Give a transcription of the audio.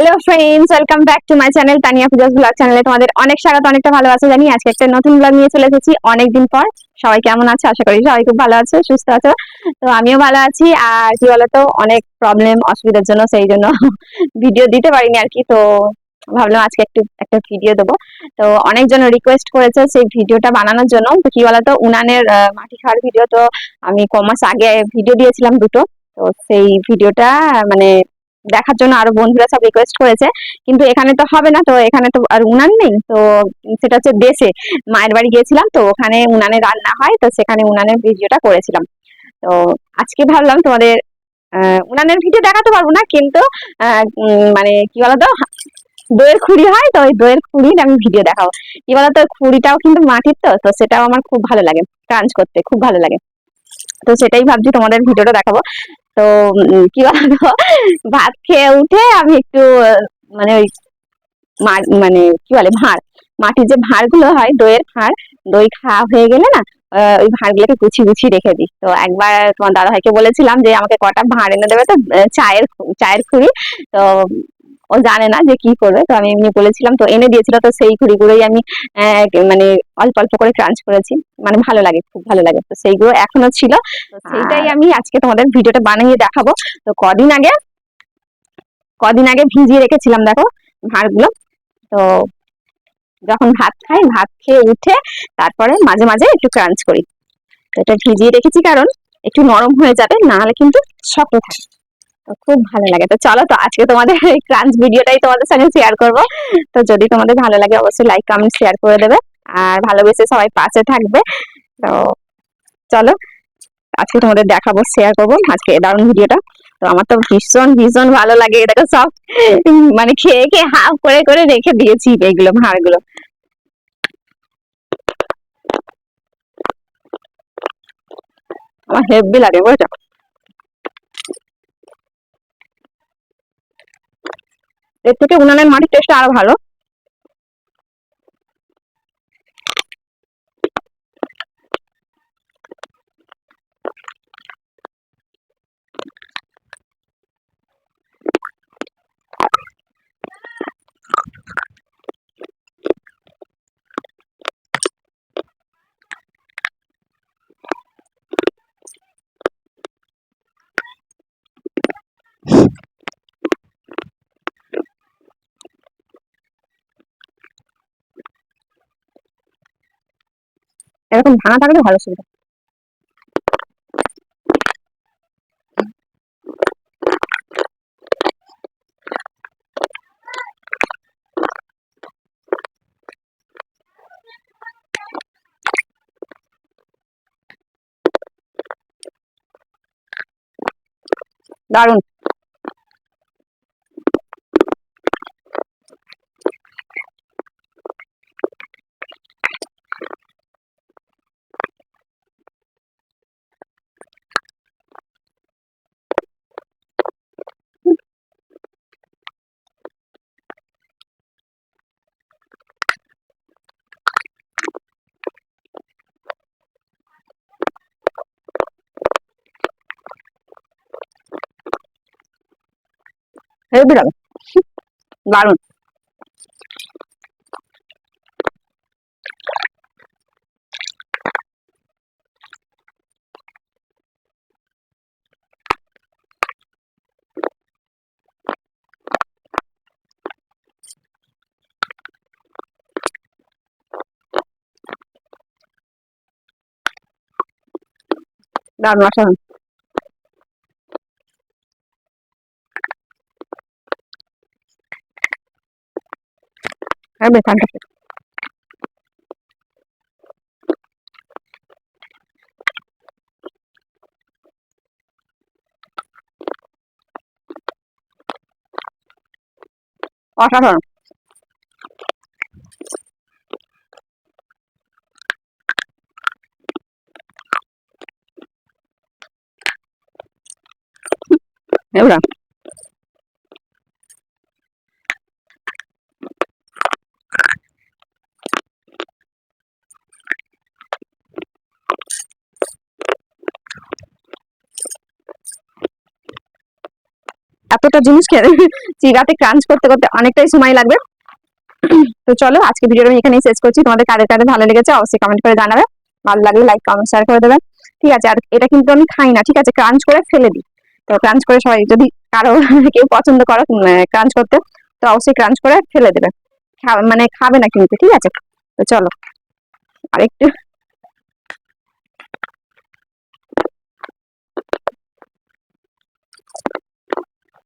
Hello friends welcome back to my channel Tania Puja's blog চ্যানেলে তোমাদের অনেক স্বাগত, অনেকটা ভালোবাসা জানি। আজকে একটা নতুন ব্লগ নিয়ে চলে এসেছি অনেকদিন পর। সবাই কেমন আছে? আশা করি সবাই খুব ভালো আছে, সুস্থ আছো। তো আমিও ভালো আছি। আর কি বলতো, অনেক প্রবলেম অসুবিধার জন্য, সেই জন্য ভিডিও দিতে পারিনি আর কি। তো ভাবলাম আজকে একটু, একটা ভিডিও দেবো। তো অনেকজন রিকোয়েস্ট করেছে সেই ভিডিওটা বানানোর জন্য। তো কি বলতো, উনানের মাটি খাওয়ার ভিডিও তো আমি কমাস আগে ভিডিও দিয়েছিলাম দুটো। তো সেই ভিডিওটা মানে দেখার জন্য আরও বন্ধুরা সব রিকোয়েস্ট করেছে। কিন্তু এখানে তো হবে না, তো এখানে তো আর উনান নেই। তো সেটা হচ্ছে দেশে। মায়ের বাড়ি গিয়েছিলাম, তো ওখানে উনানে রান্না হয়, তো সেখানে উনানের ভিডিওটা করেছিলাম। তো আজকে ভাবলাম তোমাদের উনানের ভিডিও দেখাতে পারব না, কিন্তু মানে কি বলতো, দইয়ের খুঁড়ি হয়, তো ওই দইয়ের খুঁড়ির আমি ভিডিও দেখাবো। কি বলতো, খুঁড়িটাও কিন্তু মাটির তো তো সেটাও আমার খুব ভালো লাগে ক্রাঞ্চ করতে খুব ভালো লাগে। তো সেটাই ভাবছি তোমাদের ভিডিওটা দেখাবো। তো কি বলতো ভাত খেয়ে উঠে আমি একটু মানে ওই মানে কি বলে, ভাঁড়, মাটির যে ভাঁড়গুলো হয়, দইয়ের ভাঁড়, দই খাওয়া হয়ে গেলে না ওই ওই ভাঁড়গুলোকে গুছিয়ে গুছিয়ে রেখে দিই। তো একবার তোমার দাদা ভাইকে বলেছিলাম যে, আমাকে কটা ভাঁড় এনে দেবে তো চায়ের চায়ের খুঁড়ি। তো ও জানে না যে কি করবে তো আমি এমনি বলেছিলাম তো এনে দিয়েছিল তো সেই খুঁড়িগুলোই আমি মানে অল্প অল্প করে ক্রাঞ্চ করেছি। মানে ভালো লাগে খুব ভালো লাগে। তো সেইগুলো এখনও ছিল। তো সেইটাই আমি আজকে তোমাদের ভিডিওটা বানিয়ে দেখাবো। তো কদিন আগে কদিন আগে ভিজিয়ে রেখেছিলাম দেখো ভাঁড়গুলো। তো যখন ভাত খাই ভাত খেয়ে উঠে তারপরে মাঝে মাঝে একটু ক্রাঞ্চ করি। এটা ভিজিয়ে রেখেছি কারণ একটু নরম হয়ে যাবে না হলে কিন্তু শক্ত থাকে। খুব ভালো লাগে। তো চলো তো, আজকে তোমাদের এই ক্রাঞ্চ ভিডিওটাই তোমাদের সঙ্গে শেয়ার করব। তো যদি তোমাদের ভালো লাগে, অবশ্যই লাইক কমেন্ট শেয়ার করে দেবে। আর ভালোবেসে সবাই পাশে থাকবে। তো চলো, আজকে তোমাদের দেখাবো শেয়ার করব। আজকে দারুণ ভিডিওটা তো আমার তো ভীষণ ভীষণ ভালো লাগে দেখো সব মানে খেয়ে খেয়ে হাফ করে করে রেখে দিয়েছি এইগুলো ভাঁড়গুলো। আমার হেভি লাগে, বুঝেছ? এর থেকে উনানের মাটির টেস্টটা আরও ভালো। এরকম ভাঙা থাকলে ভালো সুবিধা। দারুণ। হেভি লাগে দারুণ। দারুণ অসাধারণ। হেভি ফ্যান্টাস্টিক অসাধারণ এবার এতটা জিনিস খেয়ে চিরাতে ক্রাঞ্চ করতে করতে অনেকটাই সময় লাগবে। তো চলো, আজকে ভিডিওটা আমি এখানেই শেষ করছি। তোমাদের কাদের কাদের ভালো লেগেছে অবশ্যই কমেন্ট করে জানাবে। ভালো লাগলে লাইক কমেন্ট শেয়ার করে দেবেন ঠিক আছে, আর এটা কিন্তু আমি খাই না, ঠিক আছে? ক্রাঞ্চ করে ফেলে দিই। তো ক্রাঞ্চ করে সবাই যদি কারও কেউ পছন্দ করো ক্রাঞ্চ করতে, তো অবশ্যই ক্রাঞ্চ করে ফেলে দেবে। মানে খাবে না কিন্তু, ঠিক আছে? তো চলো, আরেকটু